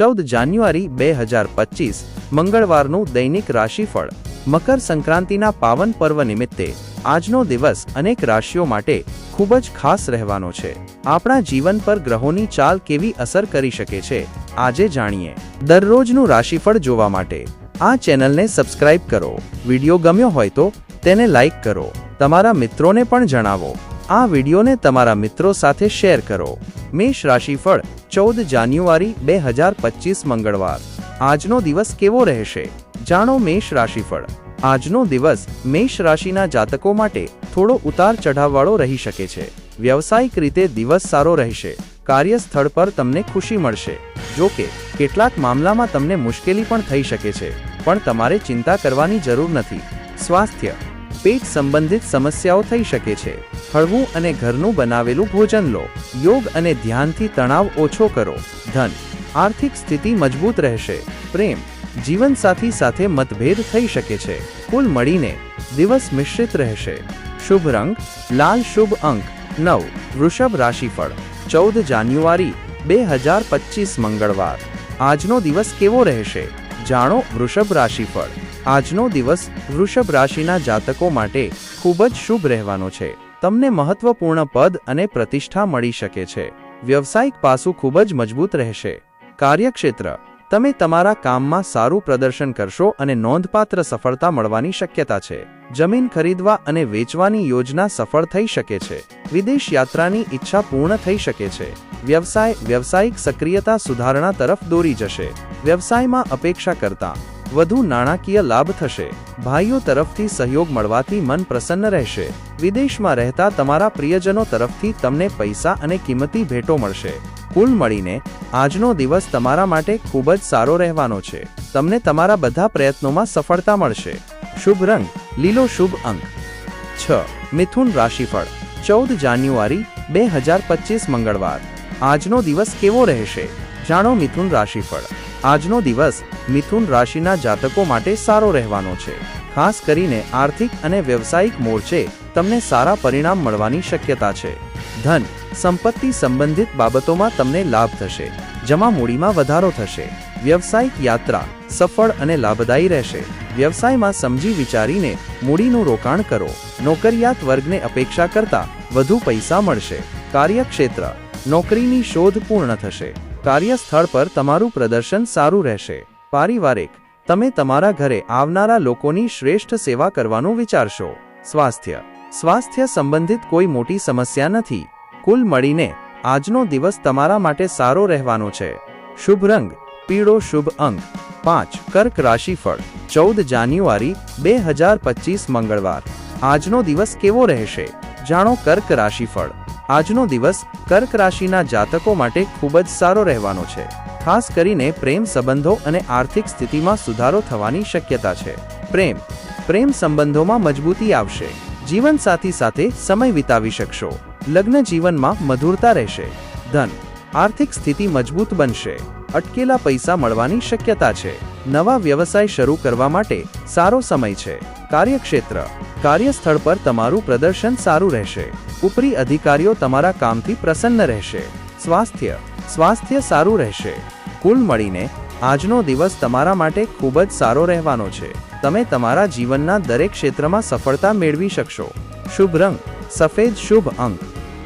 ચૌદ જાન્યુઆરી બે હજાર પચીસ, મંગળવારનું દૈનિક રાશિફળ. મકર સંક્રાંતિના પાવન પર્વ નિમિત્તે આજનો દિવસ અનેક રાશિઓ માટે ખૂબ જ ખાસ રહેવાનો છે. આપણા જીવન પર ગ્રહોની ચાલ કેવી અસર કરી શકે છે, આજે જાણીએ. દરરોજનું રાશિફળ જોવા માટે આ ચેનલને સબસ્ક્રાઇબ કરો. વિડિયો ગમ્યો હોય તો તેને લાઇક કરો. તમારા મિત્રોને પણ જણાવો. આ વિડિયોને તમારા મિત્રો સાથે શેર કરો. મેષ રાશિફળ ચૌદ જાન્યુઆરી બે હજાર પચીસ મંગળવાર. આજનો દિવસ કેવો રહેશે? જાણો મેષ રાશિફળ. આજનો દિવસ મેષ રાશિના જાતકો માટે થોડો ઉતાર ચઢાવવાળો રહી શકે છે. વ્યવસાયિક રીતે દિવસ સારો રહેશે. કાર્યસ્થળ પર તમને ખુશી મળશે. જો કે, કેટલાક મામલામાં તમને મુશ્કેલી પણ થઈ શકે છે, પણ તમારે ચિંતા કરવાની જરૂર નથી. સ્વાસ્થ્ય પેટ સંબંધિત સમસ્યાઓ થઈ શકે છે. હળવું અને ઘરનું બનાવેલું ભોજન લો. યોગ અને ધ્યાનથી તણાવ ઓછો કરો. ધન. આર્થિક સ્થિતિ મજબૂત રહેશે. પ્રેમ. જીવનસાથી સાથે મતભેદ થઈ શકે છે. કુલ મળીને દિવસ મિશ્રિત રહેશે. શુભ રંગ. લાલ શુભ અંક. નવ. વૃષભ રાશિફળ. ચૌદ જાન્યુઆરી બે હજાર પચીસ મંગળવાર. આજનો દિવસ કેવો રહેશે? જાણો વૃષભ રાશિફળ. આજનો દિવસ વૃષભ રાશિના જાતકો માટે ખૂબ જ શુભ રહેવાનો છે. તમને મહત્વપૂર્ણ પદ અને પ્રતિષ્ઠા મળી શકે છે. વ્યવસાયિક પાસું ખૂબ જ મજબૂત રહેશે. કાર્યક્ષેત્ર. તમે તમારા કામમાં સારું પ્રદર્શન કરશો અને નોંધપાત્ર સફળતા મળવાની શક્યતા છે. જમીન ખરીદવા અને વેચવાની યોજના સફળ થઈ શકે છે. વિદેશ યાત્રાની ઈચ્છા પૂર્ણ થઈ શકે છે. વ્યવસાય વ્યવસાયિક સક્રિયતા સુધારણા તરફ દોરી જશે. વ્યવસાયમાં અપેક્ષા કરતા વધુ નાણાકીય લાભ થશે. ભાઈઓ તરફથી સહયોગ મળવાથી મન પ્રસન્ન રહેશે. વિદેશમાં રહેતા તમારા પ્રિયજનો તરફથી તમને પૈસા અને કિંમતી ભેટો મળશે. કુલ મળીને, આજનો દિવસ તમારા માટે ખૂબ જ સારો રહેવાનો છે. તમને તમારા બધા પ્રયત્નોમાં સફળતા મળશે. શુભ રંગ, લીલો શુભ અંક. છ, મિથુન રાશિફળ. ચૌદ જાન્યુઆરી, બે હજાર પચીસ મંગળવાર. આજનો દિવસ કેવો રહેશે? જાણો મિથુન રાશિફળ. આજનો દિવસ મિથુન રાશિના જાતકો માટે સારો રહેવાનો છે. ખાસ કરીને આર્થિક અને વ્યવસાયિક મોરચે તમને સારા પરિણામ મળવાની શક્યતા છે. ધન, સંપત્તિ સંબંધિત બાબતોમાં તમને લાભ થશે, જમા મૂડીમાં વધારો થશે, વ્યવસાયિક યાત્રા સફળ અને લાભદાયી રહેશે. વ્યવસાયમાં સમજી વિચારીને મૂડીનું રોકાણ કરો. નોકરિયાત વર્ગને અપેક્ષા કરતા વધુ પૈસા મળશે. કાર્યક્ષેત્ર નોકરીની શોધ પૂર્ણ થશે. કાર્યસ્થળ પર તમારું પ્રદર્શન સારું રહેશે. પારિવારિક, તમે તમારા ઘરે આવનારા લોકોની શ્રેષ્ઠ સેવા કરવાનું વિચારશો. સ્વાસ્થ્ય સ્વાસ્થ્ય સંબંધિત કોઈ મોટી સમસ્યા નથી. કુલ મળીને, આજનો દિવસ તમારા માટે સારો રહેવાનો છે. શુભ રંગ, પીળો શુભ અંક પાંચ, કર્ક રાશિફળ. ચૌદ જાન્યુઆરી, બે હજાર પચીસ મંગળવાર. આજનો દિવસ કેવો રહેશે? જાણો કર્ક રાશિફળ. આજનો દિવસ કર્ક રાશિના જાતકો માટે ખૂબ જ સારો રહેવાનો છે. ખાસ કરીને પ્રેમ સંબંધો અને આર્થિક સ્થિતિમાં સુધારો થવાની શક્યતા છે. પ્રેમ. પ્રેમ સંબંધોમાં મજબૂતી આવશે. જીવનસાથી સાથે સમય વિતાવી શકશો. લગ્ન જીવનમાં મધુરતા રહેશે. ધન. આર્થિક સ્થિતિ મજબૂત બનશે. અટકેલા પૈસા મળવાની શક્યતા છે. નવા વ્યવસાય શરૂ કરવા માટે સારો સમય છે. કાર્યક્ષેત્ર. કાર્યસ્થળ પર તમારું પ્રદર્શન સારું રહેશે. ઉપરી અધિકારીઓ તમારા કામથી પ્રસન્ન રહેશે. સ્વાસ્થ્ય. સ્વાસ્થ્ય સારું રહેશે. કુલ મળીને, આજનો દિવસ તમારા માટે ખૂબ જ સારો રહેવાનો છે. તમે તમારા જીવનના દરેક ક્ષેત્રમાં સફળતા મેળવી શકશો. શુભ રંગ. સફેદ શુભ અંક.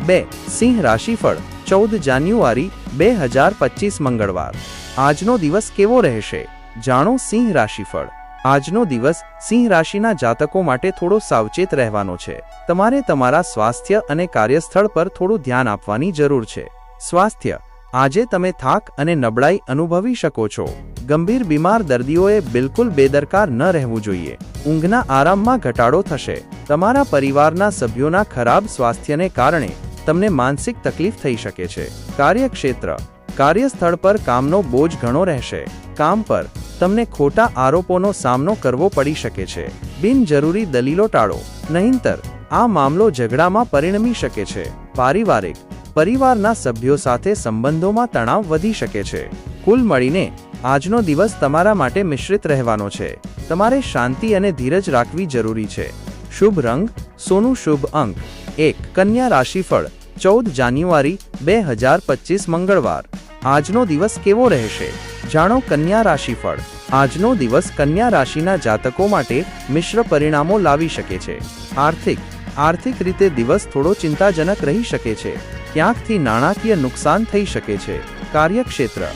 બે. સિંહ રાશિફળ. ચૌદ જાન્યુઆરી, બે હજાર પચીસ મંગળવાર. આજનો દિવસ કેવો રહેશે? જાણો સિંહ રાશિફળ. આજનો દિવસ સિંહ રાશિના જાતકો માટે થોડો સાવચેત રહેવાનો છે. તમારે તમારા સ્વાસ્થ્ય અને કાર્યસ્થળ પર થોડું ધ્યાન આપવાની જરૂર છે. સ્વાસ્થ્ય. આજે તમે થાક અને નબળાઈ અનુભવી શકો છો. ગંભીર બીમાર દર્દીઓએ બિલકુલ બેદરકાર ન રહેવું જોઈએ. ઊંઘના આરામમાં ઘટાડો થશે. તમારા પરિવારના સભ્યોના ખરાબ સ્વાસ્થ્યને કારણે તમને માનસિક તકલીફ થઈ શકે છે. કાર્યક્ષેત્ર. કાર્યસ્થળ પર કામનો બોજ ઘણો રહેશે. કામ પર. તમને ખોટા આરોપોનો સામનો કરવો પડી શકે છે. બિનજરૂરી દલીલો ટાળો. નહીંતર, આ મામલો ઝઘડામાં પરિણમી શકે છે. પારિવારિક, પરિવારના સભ્યો સાથે સંબંધોમાં તણાવ વધી શકે છે. કુલ મળીને, આજનો દિવસ તમારા માટે મિશ્રિત રહેવાનો છે. તમારે શાંતિ અને ધીરજ રાખવી જરૂરી છે. શુભ રંગ, સોનું શુભ અંક. એક, કન્યા રાશિફળ. ચૌદ જાન્યુઆરી, બે હજાર પચીસ મંગળવાર. આજનો દિવસ કેવો રહેશે? જાણો કન્યા રાશિફળ. આજનો દિવસ કન્યા રાશિના જાતકો માટે મિશ્ર પરિણામો લાવી શકે છે. આર્થિક આર્થિક રીતે દિવસ થોડો ચિંતાજનક રહી શકે છે. ક્યાંકથી નાણાકીય નુકસાન થઈ શકે છે. કાર્યક્ષેત્ર,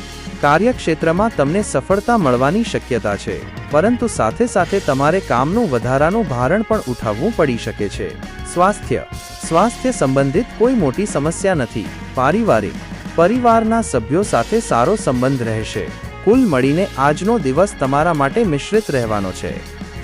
કાર્યક્ષેત્રમાં તમને સફળતા મળવાની શક્યતા છે, પરંતુ સાથે સાથે તમારે કામનું વધારાનું ભારણ પણ ઉઠાવવું પડી શકે છે. સ્વાસ્થ્ય સ્વાસ્થ્ય સંબંધિત કોઈ મોટી સમસ્યા નથી. પારિવારિક, પરિવારના સભ્યો સાથે સારો સંબંધ રહેશે. કુલ મળીને આજનો દિવસ તમારા માટે મિશ્રિત રહેવાનો છે.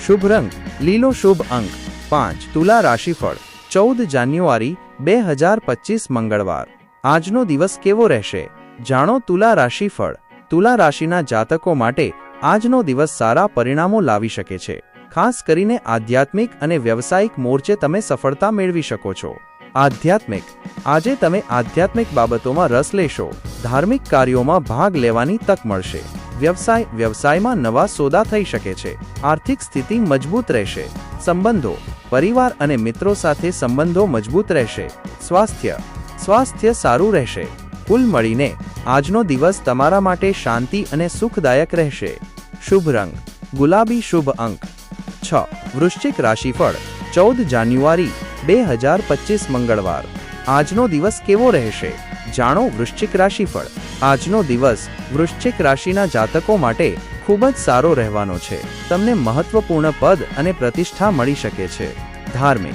શુભ રંગ, લીલો શુભ અંક, પાંચ, તુલા રાશિફળ, ચૌદ જાન્યુઆરી, બે હજાર પચીસ મંગળવાર. આજનો દિવસ કેવો રહેશે? જાણો તુલા રાશિફળ. તુલા રાશિના જાતકો માટે આજનો દિવસ સારા પરિણામો લાવી શકે છે. ખાસ કરીને આધ્યાત્મિક અને વ્યવસાયિક મોરચે તમે સફળતા મેળવી શકો છો. આધ્યાત્મિક. આજે તમે આધ્યાત્મિક બાબતોમાં રસ લેશો. ધાર્મિક કાર્યોમાં ભાગ લેવાની તક મળશે. વ્યવસાય, વ્યવસાયમાં નવા સોદા થઈ શકે છે. આર્થિક સ્થિતિ મજબૂત રહેશે. સંબંધો, પરિવાર અને મિત્રો સાથે સંબંધો મજબૂત રહેશે. સ્વાસ્થ્ય સ્વાસ્થ્ય સારું રહેશે. કુલ મળીને, આજનો દિવસ તમારા માટે શાંતિ અને સુખદાયક રહેશે. શુભ રંગ, ગુલાબી શુભ અંક. છ, વૃશ્ચિક રાશિફળ. ચૌદ જાન્યુઆરી. બે હજાર પચીસ મંગળવાર. આજનો દિવસ કેવો રહેશે? જાણો વૃશ્ચિક રાશિફળ. આજનો દિવસ વૃશ્ચિક રાશિના જાતકો માટે ખૂબ જ સારો રહેવાનો છે. તમને મહત્વપૂર્ણ પદ અને પ્રતિષ્ઠા મળી શકે છે. ધાર્મિક.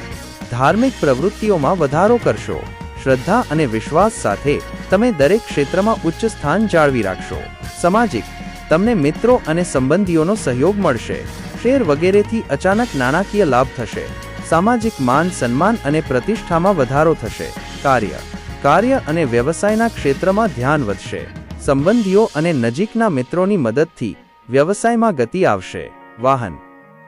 ધાર્મિક પ્રવૃત્તિઓમાં વધારો કરશો. શ્રદ્ધા અને વિશ્વાસ સાથે તમે દરેક ક્ષેત્રમાં ઉચ્ચ સ્થાન જાળવી રાખશો. સામાજિક. તમને મિત્રો અને સંબંધીઓનો સહયોગ મળશે. શેર વગેરેથી અચાનક નાણાકીય લાભ થશે. સામાજિક માન, સન્માન અને પ્રતિષ્ઠામાં વધારો થશે. કાર્ય. કાર્ય અને વ્યવસાયના ક્ષેત્રમાં ધ્યાન વધશે. સંબંધીઓ અને નજીકના મિત્રોની મદદથી વ્યવસાયમાં ગતિ આવશે. વાહન.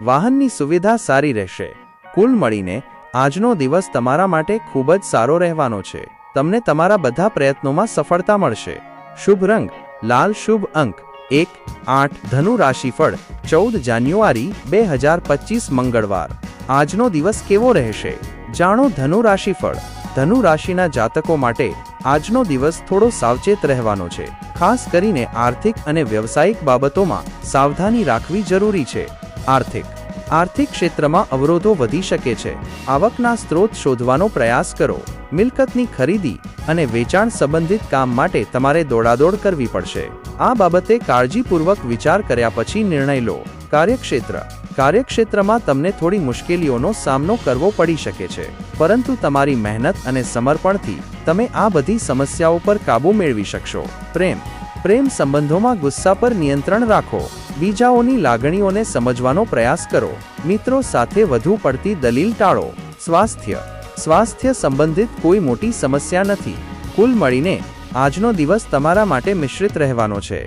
વાહનની સુવિધા સારી રહેશે. કુલ મળીને આજનો દિવસ તમારા માટે ખૂબ જ સારો રહેવાનો છે. તમને તમારા બધા પ્રયત્નોમાં સફળતા મળશે. શુભ રંગ. લાલ શુભ અંક. એક, આઠ ધનુ રાશિફળ ચૌદ જાન્યુઆરી બે હજાર પચીસ મંગળવાર. આજનો દિવસ કેવો રહેશે? જાણો ધનુ રાશિફળ ધનુ રાશિના જાતકો માટે આજનો દિવસ થોડો સાવચેત રહેવાનો છે. ખાસ કરીને આર્થિક અને વ્યવસાયિક બાબતોમાં સાવધાની રાખવી જરૂરી છે. આર્થિક. આર્થિક ક્ષેત્રમાં અવરોધો વધી શકે છે. આવકના સ્ત્રોત શોધવાનો પ્રયાસ કરો. મિલકતની ખરીદી અને વેચાણ સંબંધિત કામ માટે તમારે દોડાદોડ કરવી પડશે. આ બાબતે કાળજીપૂર્વક વિચાર કર્યા પછી નિર્ણય લો. કાર્યક્ષેત્ર. કાર્યક્ષેત્રમાં તમને થોડી મુશ્કેલીઓનો સામનો કરવો પડી શકે છે. પરંતુ તમારી મહેનત અને સમર્પણથી તમે આ બધી સમસ્યાઓ પર કાબૂ મેળવી શકશો. પ્રેમ. પ્રેમ સંબંધોમાં ગુસ્સા પર નિયંત્રણ રાખો. બીજાઓની લાગણીઓને સમજવાનો પ્રયાસ કરો. મિત્રો સાથે વધુ પડતી દલીલ ટાળો. સ્વાસ્થ્ય. સ્વાસ્થ્ય સંબંધિત કોઈ મોટી સમસ્યા નથી. કુલ મળીને આજનો દિવસ તમારા માટે મિશ્રિત રહેવાનો છે.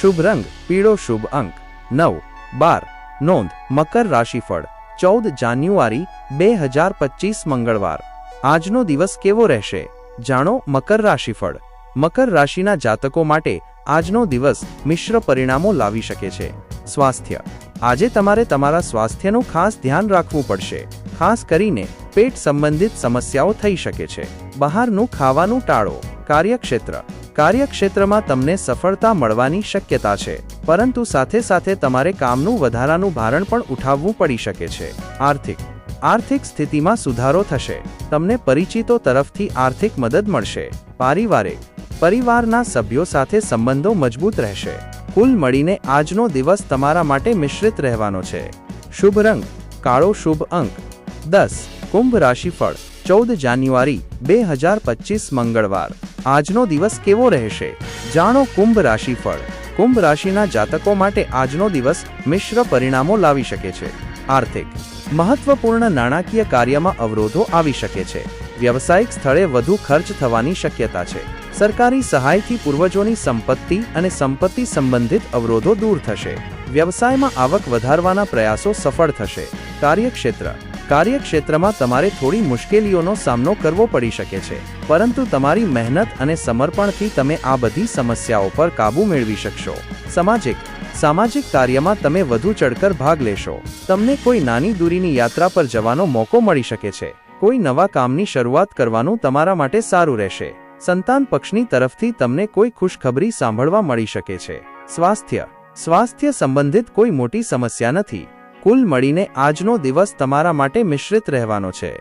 શુભ રંગ. પીળો શુભ અંક. નવ. બાર. નોંધ, મકર રાશિફળ, ચૌદ જાન્યુઆરી, બે હજાર પચીસ મંગળવાર. આજનો દિવસ કેવો રહેશે? જાણો, મકર રાશિફળ. મકર રાશિના જાતકો માટે આજનો દિવસ મિશ્ર પરિણામો લાવી શકે છે. સ્વાસ્થ્ય. આજે તમારે તમારા સ્વાસ્થ્યનું ખાસ ધ્યાન રાખવું પડશે. ખાસ કરીને પેટ સંબંધિત સમસ્યાઓ થઈ શકે છે. બહારનું ખાવાનું ટાળો. કાર્યક્ષેત્ર. કાર્યક્ષેત્રમાં તમને સફળતા મળવાની શક્યતા છે, પરંતુ સાથે સાથે તમારે કામનું વધારાનું ભારણ પણ ઉઠાવવું પડી શકે છે. આર્થિક આર્થિક સ્થિતિમાં સુધારો થશે, તમને પરિચિતો તરફથી આર્થિક મદદ મળશે, પારિવારિક, પરિવારના સભ્યો સાથે સંબંધો મજબૂત રહેશે, કુલ મળીને આજનો દિવસ તમારા માટે મિશ્રિત રહેવાનો છે. શુભ રંગ, કાળો શુભ અંક, દસ, કુંભ રાશિફળ ચૌદ જાન્યુઆરી, બે હજાર પચીસ મંગળવાર. આજનો દિવસ કેવો રહેશે? જાણો કુંભ રાશિફળ. કુંભ રાશિના જાતકો માટે આજનો દિવસ મિશ્ર પરિણામો લાવી શકે છે. આર્થિક. મહત્વપૂર્ણ નાણાકીય કાર્યમાં અવરોધો આવી શકે છે. વ્યવસાયિક સ્થળે વધુ ખર્ચ થવાની શક્યતા છે. સરકારી સહાયથી પૂર્વજોની સંપત્તિ અને સંપત્તિ સંબંધિત અવરોધો દૂર થશે. વ્યવસાયમાં આવક વધારવાના પ્રયાસો સફળ થશે. કાર્યક્ષેત્ર. કાર્યક્ષેત્રમાં તમારે થોડી મુશ્કેલીઓનો સામનો કરવો પડી શકે છે, પરંતુ તમારી મહેનત અને સમર્પણથી તમે આ બધી સમસ્યાઓ પર કાબૂ મેળવી શકશો. સામાજિક સામાજિક કાર્યમાં તમે વધુ ચડકર ભાગ લેશો. તમને કોઈ નાની દૂરીની યાત્રા પર જવાનો મોકો મળી શકે છે. કોઈ નવા કામની શરૂઆત કરવાનું તમારા માટે સારું રહેશે. સંતાન પક્ષની તરફથી તમને કોઈ ખુશખબરી સાંભળવા મળી શકે છે. સ્વાસ્થ્ય સ્વાસ્થ્ય સંબંધિત કોઈ મોટી સમસ્યા નથી. કુલ મળીને આજનો દિવસ તમારા માટે મિશ્રિત રહેવાનો છે.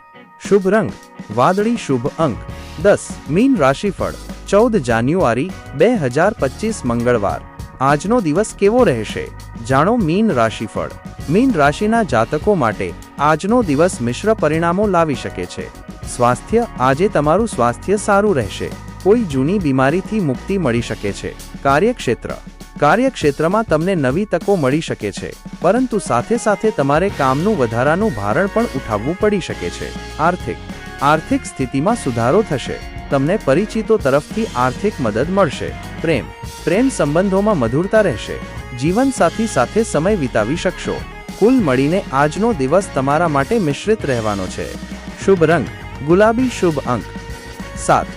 શુભ રંગ, વાદળી શુભ અંક, દસ, મીન રાશિફળ, ચૌદ જાન્યુઆરી, બે હજાર પચીસ મંગળવાર. આજનો દિવસ કેવો રહેશે? જાણો મીન રાશિફળ. મીન રાશિના જાતકો માટે આજનો દિવસ મિશ્ર પરિણામો લાવી શકે છે. સ્વાસ્થ્ય, આજે તમારું સ્વાસ્થ્ય સારું રહેશે. કોઈ જૂની બીમારીથી મુક્તિ મળી શકે છે. કાર્યક્ષેત્ર કાર્યક્ષેત્રમાં તમને નવી તકો મળી શકે છે, પરંતુ સાથે સાથે તમારે કામનું વધારાનું ભારણ પણ ઉઠાવવું પડી શકે છે. આર્થિક આર્થિક સ્થિતિમાં સુધારો થશે, તમને પરિચિતો તરફથી આર્થિક મદદ મળશે. પ્રેમ પ્રેમ સંબંધોમાં મધુરતા રહેશે, જીવનસાથી સાથે સમય વિતાવી શકશો. કુલ મળીને આજનો દિવસ તમારા માટે મિશ્રિત રહેવાનો છે. શુભ રંગ, ગુલાબી શુભ અંક. સાત